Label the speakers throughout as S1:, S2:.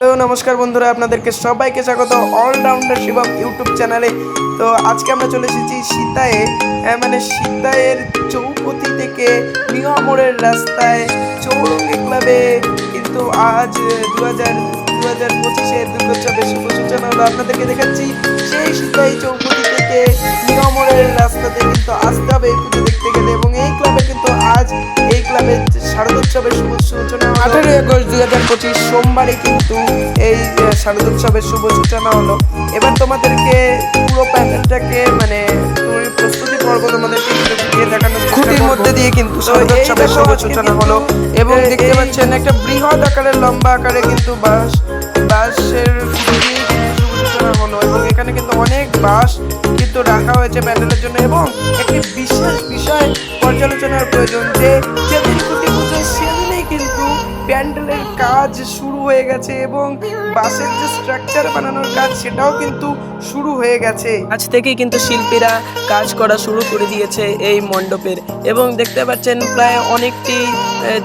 S1: Hello, নমস্কার বন্ধুরা, আপনাদেরকে সবাইকে স্বাগত অলরাউন্ডার শিবম ইউটিউব চ্যানেলে। তো আজকে আমরা চলে এসেছি সীতায়ে মানে সীতায়ের চৌপতি থেকে নিয়মোড়ের রাস্তায় চৌরঙ্গি ক্লাবে। কিন্তু আজ দু হাজার দু হাজার পঁচিশে দুর্গোৎসবের শুভ সূচনা হলো। আপনাদেরকে দেখাচ্ছি সেই সীতাই চৌপতি থেকে নিয়মোড়ের রাস্তাতে কিন্তু আসতে হবে। শারদোৎসবের শুভ সূচনা আঠারোই আগস্ট দুই হাজার পঁচিশ সোমবারে কিন্তু এই শারদোৎসবের শুভ সূচনা হলো। এবার তোমাদেরকে পুরো প্যান্ডেলটাকে মানে প্রস্তুতি পর্ব তোমাদেরকে দেখানো খুঁটির মধ্যে দিয়ে কিন্তু শারদোৎসবের শুভ সূচনা হলো। এবং দেখতে পাচ্ছেন একটা বৃহৎ আকারের লম্বা আকারে কিন্তু বাঁশ বাঁশের দিয়ে শুভ সূচনা হলো এবং এখানে কিন্তু অনেক বাঁশ কিন্তু রাখা হয়েছে প্যান্ডেলের জন্য এবং একটি বিশেষ বিষয় পর্যালোচনার প্রয়োজন যে যেদিন সেদিনেই কিন্তু প্যান্ডেলের কাজ শুরু হয়ে গেছে এবং বাঁশের যে স্ট্রাকচার বানানোর কাজ, সেটাও কিন্তু শুরু হয়ে গেছে।
S2: আজ থেকেই কিন্তু শিল্পীরা কাজ করা শুরু করে দিয়েছে এই মণ্ডপের এবং দেখতে পাচ্ছেন প্রায় অনেকটি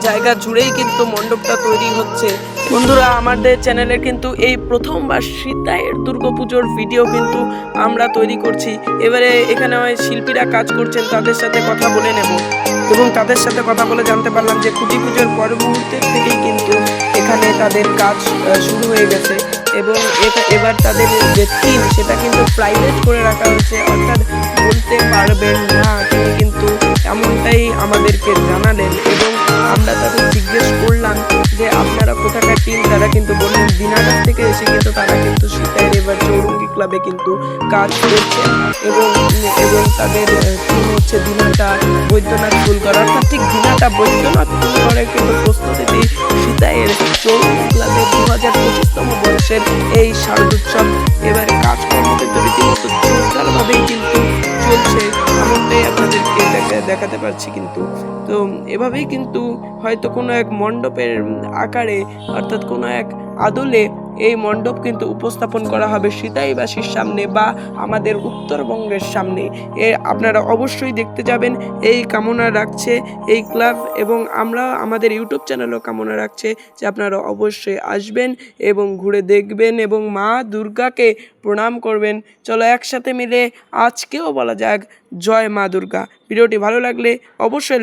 S2: জায়গা জুড়েই কিন্তু মণ্ডপটা তৈরি হচ্ছে। বন্ধুরা, আমাদের চ্যানেলে কিন্তু এই প্রথমবার সীতায়ের দুর্গাপুজোর ভিডিও কিন্তু আমরা তৈরি করছি। এবারে এখানে শিল্পীরা কাজ করছেন, তাদের সাথে কথা বলে নেব। এবং তাদের সাথে কথা বলে জানতে পারলাম যে খুঁটি পুজোর পর মুহূর্তের থেকেই কিন্তু এখানে তাদের কাজ শুরু হয়ে গেছে এবং এটা, এবার তাদের যে থিম সেটা কিন্তু প্রাইভেট করে রাখা হয়েছে, অর্থাৎ বলতে পারবেন না তিনি কিন্তু এমনটাই আমাদেরকে জানালেন এবং আমরা তাদের আপনারা কোথাকার টিম, তারা কিন্তু বললেন দিনাঘাট থেকে এসে কিন্তু তারা কিন্তু সীতায়ের এবার চৌরঙ্গি ক্লাবে কিন্তু কাজ করছেন এবং এবং তাদের টিম হচ্ছে দিনাটা বৈদ্যনাথ ফুলকর অর্থাৎ ঠিক দিনাটা বৈদ্যনাথ ফুলকরের কিন্তু প্রস্তুতি সীতায়ের চৌরঙ্গি ক্লাবে দু হাজার পঁচিশতম বর্ষের এই শারদোৎসব এবারে কাজকর্ম কিন্তু রীতিমতো জোরদারভাবেই কিন্তু চলছে। এমনটাই আপনাদেরকে দেখাতে পারছি কিন্তু। তো এভাবেই কিন্তু হয়তো কোনো এক মণ্ডপের আকারে, অর্থাৎ কোনো এক আদলে এই মণ্ডপ কিন্তু উপস্থাপন করা হবে সীতাইবাসীর সামনে বা আমাদের উত্তরবঙ্গের সামনে। এ আপনারা অবশ্যই দেখতে যাবেন, এই কামনা রাখছে এই ক্লাব এবং আমরা আমাদের ইউটিউব চ্যানেলও কামনা রাখছে যে আপনারা অবশ্যই আসবেন এবং ঘুরে দেখবেন এবং মা দুর্গাকে প্রণাম করবেন। চলো একসাথে মিলে আজকেও বলা যাক, জয় মা দুর্গা। ভিডিওটি ভালো লাগলে অবশ্যই